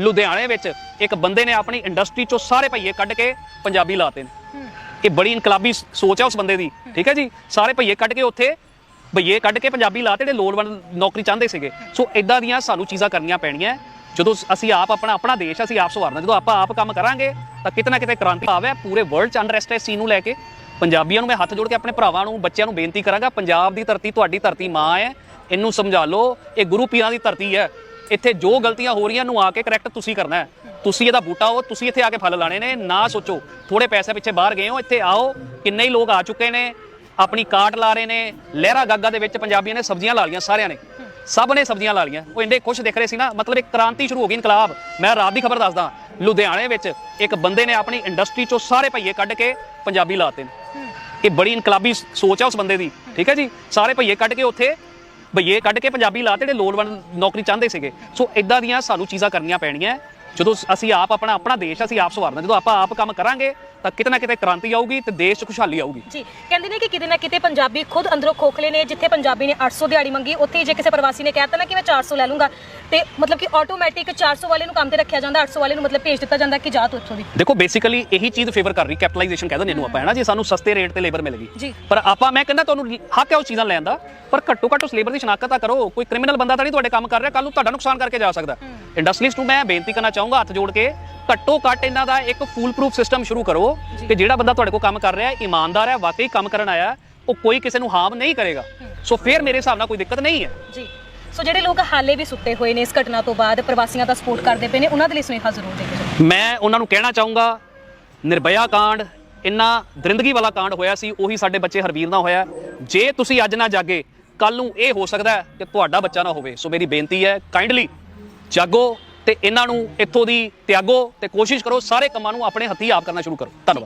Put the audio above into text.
ਲੁਧਿਆਣੇ ਵਿੱਚ ਇੱਕ ਬੰਦੇ ਨੇ ਆਪਣੀ ਇੰਡਸਟਰੀ ਚੋਂ ਸਾਰੇ ਭਈਏ ਕੱਢ ਕੇ ਪੰਜਾਬੀ ਲਾਤੇ ਨੇ। ਇਹ ਬੜੀ ਇਨਕਲਾਬੀ ਸੋਚ ਹੈ ਉਸ ਬੰਦੇ ਦੀ ਠੀਕ ਹੈ ਜੀ? ਸਾਰੇ ਭਈਏ ਕੱਢ ਕੇ ਉੱਥੇ ਭਈਏ ਕੱਢ ਕੇ ਪੰਜਾਬੀ ਲਾਤੇ ਜਿਹੜੇ ਲੋੜਵੰਦ ਨੌਕਰੀ ਚਾਹੁੰਦੇ ਸੀਗੇ। ਸੋ ਇਦਾਂ ਦੀਆਂ ਸਾਨੂੰ ਚੀਜ਼ਾਂ ਕਰਨੀਆਂ ਪੈਣੀਆਂ। ਜਦੋਂ ਅਸੀਂ ਆਪ ਆਪਣਾ ਆਪਣਾ ਦੇਸ਼ ਅਸੀਂ ਆਪ ਸਵਾਰਨਾ ਜਦੋਂ ਆਪਾਂ ਆਪ ਕੰਮ ਕਰਾਂਗੇ ਤਾਂ ਕਿਤੇ ਨਾ ਕਿਤੇ ਕ੍ਰਾਂਤੀ ਆਵੇ ਪੂਰੇ ਵਰਲਡ ਚ ਅਨਰੈਸਟ ਹੈ ਚੀਜ਼ ਨੂੰ ਲੈ ਕੇ। ਪੰਜਾਬੀਆਂ ਨੂੰ ਮੈਂ ਹੱਥ ਜੋੜ ਕੇ ਆਪਣੇ ਭਰਾਵਾਂ ਨੂੰ ਬੱਚਿਆਂ ਨੂੰ ਬੇਨਤੀ ਕਰਾਂਗਾ ਪੰਜਾਬ ਦੀ ਧਰਤੀ ਤੁਹਾਡੀ ਧਰਤੀ ਮਾਂ ਹੈ। ਇਹਨੂੰ ਸਮਝਾ ਲਓ ਇਹ ਗੁਰੂ ਪੀਰਾਂ ਦੀ ਧਰਤੀ ਹੈ। ਇੱਥੇ ਜੋ ਗਲਤੀਆਂ ਹੋ ਰਹੀਆਂ ਨੂੰ ਆ ਕੇ ਕਰੈਕਟ ਤੁਸੀਂ ਕਰਨਾ ਹੈ। ਤੁਸੀਂ ਇਹਦਾ ਬੂਟਾ ਹੋ ਤੁਸੀਂ ਇੱਥੇ ਆ ਕੇ ਫਲ ਲਾਣੇ ਨੇ, ਨਾ ਸੋਚੋ। ਥੋੜੇ ਪੈਸੇ ਪਿੱਛੇ ਬਾਹਰ ਗਏ ਹੋ, ਇੱਥੇ ਆਓ, ਕਿੰਨੇ ਹੀ ਲੋਕ ਆ ਚੁੱਕੇ ਨੇ, ਆਪਣੀ ਕਾਟ ਲਾ ਰਹੇ ਨੇ, ਲਹਿਰਾ ਗਾਗਾ ਦੇ ਵਿੱਚ ਪੰਜਾਬੀਆਂ ਨੇ ਸਬਜ਼ੀਆਂ ਲਾ ਲਈਆਂ ਸਾਰਿਆਂ ਨੇ। ਸਭ ਨੇ ਸਬਜ਼ੀਆਂ ਲਾ ਲਈਆਂ। ਉਹ ਇੰਨੇ ਖੁਸ਼ ਦਿਖ ਰਹੇ ਸੀ ਨਾ, ਮਤਲਬ ਇੱਕ ਕ੍ਰਾਂਤੀ ਸ਼ੁਰੂ ਹੋ ਗਈ ਇਨਕਲਾਬ। ਮੈਂ ਰਾਤ ਦੀ ਖਬਰ ਦੱਸਦਾ, ਲੁਧਿਆਣੇ ਵਿੱਚ ਇੱਕ ਬੰਦੇ ਨੇ ਆਪਣੀ ਇੰਡਸਟਰੀ ਚੋਂ ਸਾਰੇ ਭਈਏ ਕੱਢ ਕੇ ਪੰਜਾਬੀ ਲਾਤੇ ਨੇ। ਇਹ ਬੜੀ ਇਨਕਲਾਬੀ ਸੋਚ ਆ ਉਸ ਬੰਦੇ ਦੀ, ਠੀਕ ਹੈ ਜੀ? ਸਾਰੇ ਭਈਏ ਕੱਢ ਕੇ ਉੱਥੇ ਬਈਏ ਕੱਢ ਕੇ ਪੰਜਾਬੀ ਲਾ ਤੇ ਜਿਹੜੇ ਲੋੜਵੰਦ ਨੌਕਰੀ ਚਾਹੁੰਦੇ ਸੀਗੇ। ਸੋ ਇਦਾਂ ਦੀਆਂ ਸਾਨੂੰ ਚੀਜ਼ਾਂ ਕਰਨੀਆਂ ਪੈਣੀਆਂ। ਜਦੋਂ ਅਸੀਂ ਆਪ ਆਪਣਾ ਆਪਣਾ ਦੇਸ਼ ਅਸੀਂ ਆਪ ਸਵਾਰਨਾ ਜਦੋਂ ਆਪਾਂ ਆਪ ਕੰਮ ਕਰਾਂਗੇ ਤਾਂ ਕਿਤੇ ਨਾ ਕਿਤੇ ਕ੍ਰਾਂਤੀ ਆਊਗੀ ਤੇ ਦੇਸ਼ 'ਚ ਖੁਸ਼ਹਾਲੀ ਆਊਗੀ। ਜੀ ਕਹਿੰਦੇ ਨੇ ਕਿ ਕਿਤੇ ਨਾ ਕਿਤੇ ਪੰਜਾਬੀ ਖੁਦ ਅੰਦਰੋਂ ਖੋਖਲੇ ਨੇ ਜਿੱਥੇ ਪੰਜਾਬੀ ਨੇ 800 ਦਿਹਾੜੀ ਮੰਗੀ ਉੱਥੇ ਜੇ ਕਿਸੇ ਪ੍ਰਵਾਸੀ ਨੇ ਕਹਿਤਾ ਨਾ ਕਿ ਮੈਂ 400 ਲੈ ਲੂੰਗਾ ਤੇ ਮਤਲਬ ਕਿ ਆਟੋਮੈਟਿਕ 400 ਵਾਲੇ ਨੂੰ ਕੰਮ ਤੇ ਰੱਖਿਆ ਜਾਂਦਾ 800 ਵਾਲੇ ਨੂੰ ਮਤਲਬ ਭੇਜ ਦਿੱਤਾ ਜਾਂਦਾ ਕਿ ਜਾ ਤੂੰ ਇੱਥੋਂ ਦੀ। ਦੇਖੋ ਬੇਸਿਕਲੀ ਇਹੀ ਚੀਜ਼ ਫੇਵਰ ਕਰ ਰਹੀ ਕੈਪੀਟਲਾਈਜੇਸ਼ਨ ਕਹਿੰਦੇ ਨੇ ਇਹਨੂੰ ਆਪਾਂ ਹੈ ਨਾ? ਜੀ ਸਾਨੂੰ ਸਸਤੇ ਰੇਟ ਤੇ ਲੇਬਰ ਮਿਲ ਗਈ ਜੀ। ਪਰ ਆਪਾਂ ਮੈਂ ਕਹਿੰਦਾ ਤੁਹਾਨੂੰ ਹੱਕ ਹੈ ਉਹ ਚੀਜ਼ਾਂ ਲੈਣ ਦਾ ਪਰ ਘੱਟੋ ਘੱਟ ਉਸ ਲੇਬਰ ਦੀ ਸ਼ਨਾਖਤ ਤਾਂ ਕਰੋ। ਕੋਈ ਕ੍ਰਿਮੀਨਲ ਬੰਦਾ ਤਾਂ ਨਹੀਂ ਤੁਹਾਡੇ ਕੰਮ ਕਰ ਰਿਹਾ ਕੱਲ ਨੂੰ ਤੁਹਾਡਾ ਨੁਕਸਾਨ ਕਰਕੇ ਜਾ ਸਕਦਾ। ਇੰਡਸਟਰੀਜ਼ ਨੂੰ ਮੈਂ ਬੇਨਤੀ ਕਰਨਾ ਚਾਹੂੰਗਾ ਹੱਥ ਜੋੜ ਕੇ ਘੱਟੋ ਘੱਟ ਇਹਨਾਂ ਦਾ ਇੱਕ ਫੂਲ ਪ੍ਰੂਫ ਸਿਸਟਮ ਸ਼ੁਰੂ ਕਰੋ ਕਿ ਜਿਹੜਾ ਬੰਦਾ ਤੁਹਾਡੇ ਕੋਲ ਕੰਮ ਕਰ ਰਿਹਾ ਹੈ ਇਮਾਨਦਾਰ ਹੈ ਵਾਕਈ ਕੰਮ ਕਰਨ ਆਇਆ ਉਹ ਕੋਈ ਕਿਸੇ ਨੂੰ ਹਾਰਮ ਨਹੀਂ ਕਰੇਗਾ। ਸੋ ਫਿਰ ਮੇਰੇ ਹਿਸਾਬ ਨਾਲ ਕੋਈ ਦਿੱਕਤ ਨਹੀਂ ਹੈ। ਜੀ। ਸੋ ਜਿਹੜੇ ਲੋਕ ਹਾਲੇ ਵੀ ਸੁੱਤੇ ਹੋਏ ਨੇ ਇਸ ਘਟਨਾ ਤੋਂ ਬਾਅਦ ਪ੍ਰਵਾਸੀਆਂ ਦਾ ਸਪੋਰਟ ਕਰਦੇ ਪਏ ਨੇ ਉਹਨਾਂ ਦੇ ਲਈ ਸੁਨੇਹਾ ਜ਼ਰੂਰ ਦੇ ਕੇ ਮੈਂ ਉਹਨਾਂ ਨੂੰ ਕਹਿਣਾ ਚਾਹੂੰਗਾ ਨਿਰਭਇਆ ਕਾਂਡ ਇੰਨਾ ਦਰਿੰਦਗੀ ਵਾਲਾ ਕਾਂਡ ਹੋਇਆ ਸੀ ਉਹੀ ਸਾਡੇ ਬੱਚੇ ਹਰਵੀਰ ਨਾਲ ਹੋਇਆ। ਜੇ ਤੁਸੀਂ ਅੱਜ ਨਾ ਜਾਗੇ ਕੱਲ ਨੂੰ ਇਹ ਹੋ ਸਕਦਾ ਹੈ ਕਿ ਤੁਹਾਡਾ ਬੱਚਾ ਨਾ ਹੋਵੇ। ਸੋ ਮੇਰੀ ਬੇਨਤੀ ਹੈ ਕਾਈਂਡਲੀ ਜਾਗੋ ਤੇ ਇਹਨਾਂ ਨੂੰ ਇੱਥੋਂ ਦੀ ਤਿਆਗੋ ਤੇ ਕੋਸ਼ਿਸ਼ ਕਰੋ ਸਾਰੇ ਕੰਮਾਂ ਨੂੰ ਆਪਣੇ ਹੱਥੀਂ ਆਪ ਕਰਨਾ ਸ਼ੁਰੂ ਕਰੋ। ਧੰਨਵਾਦ।